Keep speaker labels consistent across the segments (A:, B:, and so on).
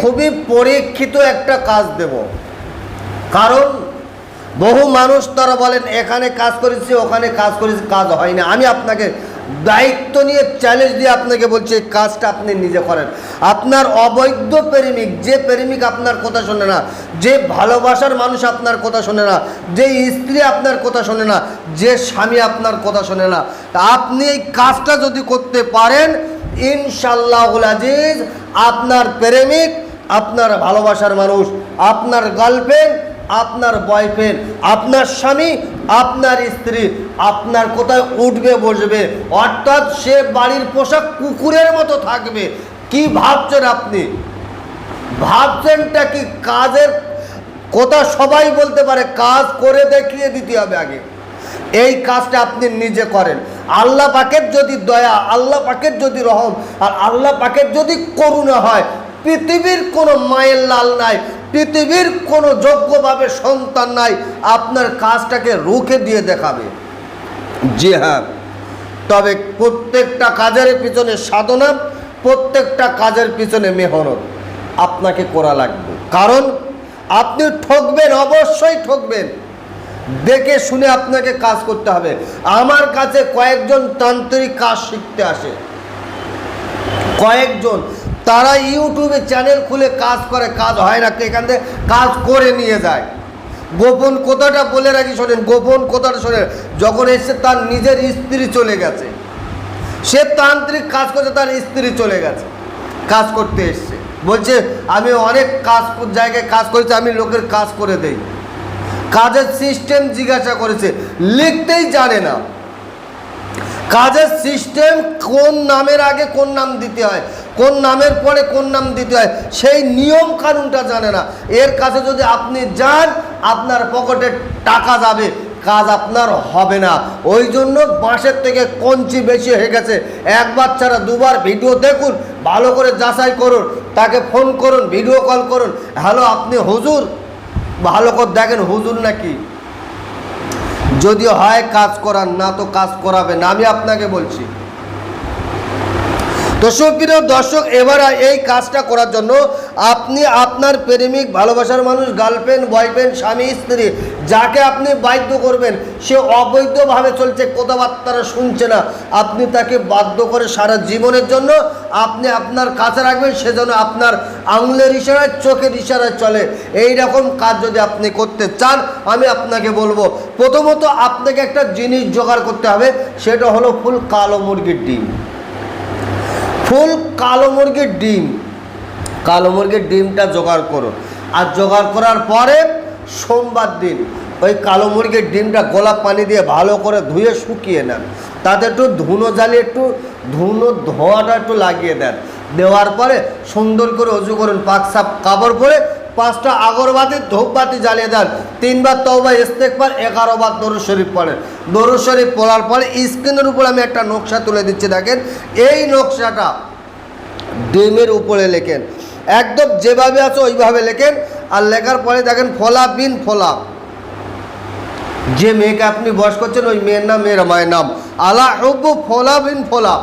A: খুবই পরীক্ষিত একটা কাজ দেব। কারণ বহু মানুষ তারা বলেন, এখানে কাজ করেছি, ওখানে কাজ করেছি, কাজ হয় না। আমি আপনাকে দায়িত্ব নিয়ে চ্যালেঞ্জ দিয়ে আপনাকে বলছি, এই কাজটা আপনি নিজে করেন। আপনার অবৈধ প্রেমিক, যে প্রেমিক আপনার কথা শোনে না, যে ভালোবাসার মানুষ আপনার কথা শোনে না, যে স্ত্রী আপনার কথা শোনে না, যে স্বামী আপনার কথা শোনে না আপনি এই কাজটা যদি করতে পারেন ইনশাল্লাহুল আজিজ, আপনার প্রেমিক, আপনার ভালোবাসার মানুষ, আপনার গার্লফ্রেন্ড, আপনার বয়ফ্রেন্ড, আপনার স্বামী, আপনার স্ত্রী, আপনার কোথায় উঠবে, বসবে, অর্থাৎ সে বাড়ির পোশাক কুকুরের মতো থাকবে। কি ভাবছেন আপনি? ভাবছেনটা কি কাজের কথা সবাই বলতে পারে, কাজ করে দেখিয়ে দিতে হবে আগে। এই কাজটা আপনি নিজে করেন। আল্লাহ পাকের যদি দয়া, আল্লাহ পাকের যদি রহম, আর আল্লাহ পাকের যদি করুণা হয়, পৃথিবীর কোনো মায়ের লাল নাই, পৃথিবীর কোনো যোগ্যভাবে সন্তান নাই, আপনার কাজটাকে রুখে দিয়ে দেখাবে। জি হ্যাঁ। তবে প্রত্যেকটা কাজের পিছনে সাধনা, প্রত্যেকটা কাজের পিছনে মেহনত আপনাকে করা লাগবে। কারণ আপনি ঠকবেন, অবশ্যই ঠকবেন। দেখে শুনে আপনাকে কাজ করতে হবে। আমার কাছে কয়েকজন তান্ত্রিক কাজ শিখতে আসে। কয়েকজন। তারা ইউটিউবে চ্যানেল খুলে কাজ করে, কাজ হয় না, এখান থেকে কাজ করে নিয়ে যায়। গোপন কথাটা বলে রাখি, শোনেন, গোপন কথাটা শোনেন। যখন এসছে তার নিজের স্ত্রী চলে গেছে, সে তান্ত্রিক কাজ করছে, তার স্ত্রী চলে গেছে, কাজ করতে এসছে। বলছে, আমি অনেক কাজ, জায়গায় কাজ করেছি, আমি লোকের কাজ করে দেই। কাজের সিস্টেম জিজ্ঞাসা করেছে, লিখতেই জানে না। কাজের সিস্টেম কোন নামের আগে কোন নাম দিতে হয়, কোন নামের পরে কোন নাম দিতে হয়, সেই নিয়ম কানুনটা জানে না। এর কাছে যদি আপনি যান, আপনার পকেটে টাকা যাবে, কাজ আপনার হবে না। ওই জন্য বাঁশের থেকে কঞ্চি বেশি হয়ে গেছে। একবার ছাড়া দুবার ভিডিও দেখুন, ভালো করে যাচাই করুন, তাকে ফোন করুন, ভিডিও কল করুন। হ্যালো, আপনি হুজুর? ভালো করে দেখেন হুজুর নাকি। যদি হয় কাজ করার, না তো কাজ করাবে না, আমি আপনাকে বলছি। দর্শক দর্শক, এবার এই কাজটা করার জন্য আপনি আপনার প্রেমিক, ভালোবাসার মানুষ গার্লফ্রেন্ড বয়ফ্রেন্ড স্বামী, স্ত্রী, যাকে আপনি বাধ্য করবেন, সে অবৈধভাবে চলছে, কথাবার্তারা শুনছে না। আপনি তাকে বাধ্য করে সারা জীবনের জন্য আপনি আপনার কাছে রাখবেন সেজন্য আপনার আঙুলের ইশারায়, চোখের ইশারায় চলে। এই রকম কাজ যদি আপনি করতে চান, আমি আপনাকে বলব, প্রথমত আপনাকে একটা জিনিস জোগাড় করতে হবে, সেটা হলো ফুল কালো মুরগির ডিম। ফুল কালো মুরগির ডিম। কালো মুরগির ডিমটা জোগাড় করো। আর জোগাড় করার পরে সোমবার দিন ওই কালো মুরগির ডিমটা গোলাপ পানি দিয়ে ভালো করে ধুয়ে শুকিয়ে নেন। তাতে একটু ধুনো জ্বালিয়ে একটু, ধুনো ধোয়াটা একটু লাগিয়ে দেন। দেওয়ার পরে সুন্দর করে অজু করুন, পাক সাপ কাপড় পরে পাঁচটা আগরবাতি, ধূপবাতি জ্বালিয়ে দেন। তিনবার তওবা ইস্তেকবার এগারো বার দরুদ শরীফ পড়েন। দরুদ শরীফ পড়ার পরে স্ক্রিনের উপর আমি একটা নকশা তুলে দিচ্ছি, দেখেন। এই নকশাটা ডিমের উপরে লেখেন। একদম যেভাবে আছে ওইভাবে লেখেন। আর লেখার পরে দেখেন, ফলা বিন ফলা। যে মেয়েকে আপনি বয়স করছেন, ওই মেয়ের নাম, মেয়ের মায়ের নাম। আলা হব্বু ফলা বিন ফলা।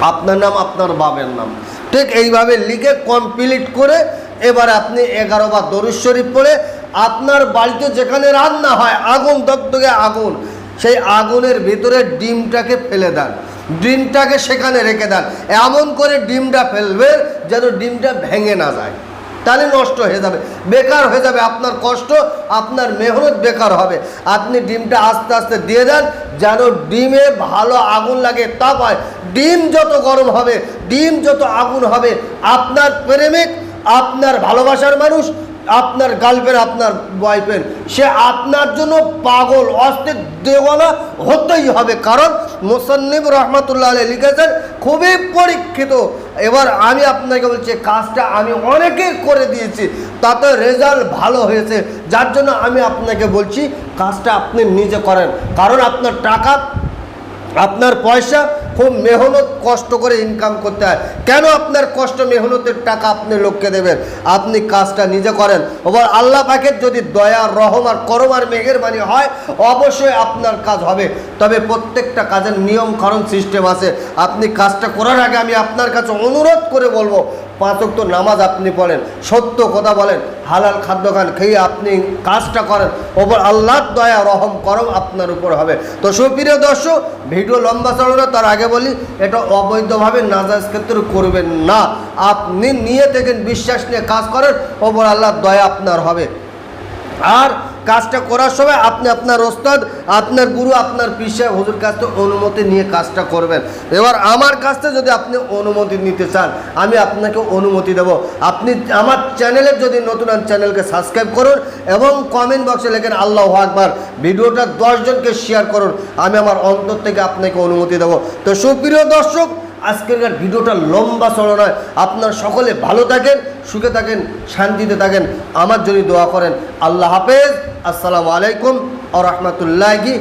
A: আপনার নাম, আপনার বাবের নাম। ঠিক এইভাবে লিখে কমপ্লিট করে এবার আপনি এগারো বার দরুদ শরীফ পড়ে আপনার বাড়িতে যেখানে রান্না হয়, আগুন দগদগে আগুন, সেই আগুনের ভিতরে ডিমটাকে ফেলে দেন। ডিমটাকে সেখানে রেখে দেন। এমন করে ডিমটা ফেলবেন যেন ডিমটা ভেঙে না যায়। তাহলে নষ্ট হয়ে যাবে, বেকার হয়ে যাবে আপনার কষ্ট, আপনার মেহনত বেকার হবে। আপনি ডিমটা আস্তে আস্তে দিয়ে দেন যেন ডিমে ভালো আগুন লাগে তাপ হয় ডিম যত গরম হবে, ডিম যত আগুন হবে, আপনার প্রেমিক, আপনার ভালোবাসার মানুষ আপনার গার্লফ্রেন্ড আপনার বয়ফ্রেন্ড সে আপনার জন্য পাগল, অস্থির দেওয়ালা হতেই হবে। কারণ মোসান্নিব রহমতুল্লাহ আলী লিখেছেন, খুবই পরীক্ষিত। এবার আমি আপনাকে বলছি কাজটা আমি অনেকে করে দিয়েছি, তাতে রেজাল্ট ভালো হয়েছে। যার জন্য আমি আপনাকে বলছি, কাজটা আপনি নিজে করেন। কারণ আপনার টাকা, আপনার পয়সা খুব মেহনত কষ্ট করে ইনকাম করতে হয়। কেন আপনার কষ্ট মেহনতের টাকা আপনি লোককে দেবেন? আপনি কাজটা নিজে করেন। ওবার আল্লাহ পাকের যদি দয়া, রহম আর করম আর মেহেরবানি হয়, অবশ্যই আপনার কাজ হবে। তবে প্রত্যেকটা কাজের নিয়ম কারণ সিস্টেম আছে। আপনি কাজটা করার আগে আমি আপনার কাছে অনুরোধ করে বলব পাঁচক নামাজ আপনি পড়েন, সত্য কথা বলেন, হালাল খাদ্য খান, খেয়ে আপনি কাজটা করেন, ওপর আল্লাহর দয়া, রহম, করম আপনার উপর হবে। তো সুপ্রিয় দর্শক, ভিডিও লম্বা চলো না, তার আগে বলি, এটা অবৈধভাবে নাজাজ ক্ষেত্রে করবেন না। আপনি নিয়ে থাকেন, বিশ্বাস নিয়ে কাজ করেন, ওপর আল্লাহর দয়া আপনার হবে। আর কাজটা করার সময় আপনি আপনার ওস্তাদ, আপনার গুরু, আপনার পিসা হুজুর কাছ থেকে অনুমতি নিয়ে কাজটা করবেন। এবার আমার কাছ থেকে যদি আপনি অনুমতি নিতে চান, আমি আপনাকে অনুমতি দেব। আপনি আমার চ্যানেলে যদি নতুন চ্যানেলকে সাবস্ক্রাইব করুন এবং কমেন্ট বক্সে লেখেন, আল্লাহ আকবার। ভিডিওটা দশজনকে শেয়ার করুন। আমি আমার অন্তর থেকে আপনাকে অনুমতি দেব। তো সুপ্রিয় দর্শক আজকের ভিডিওটা লম্বা চড়ো নয়। আপনার সকলে ভালো থাকেন, সুখে থাকেন, শান্তিতে থাকেন। আমার জন্য দোয়া করেন। আল্লাহ হাফেজ। আসসালামু আলাইকুম। আ রহমতুল্লাহি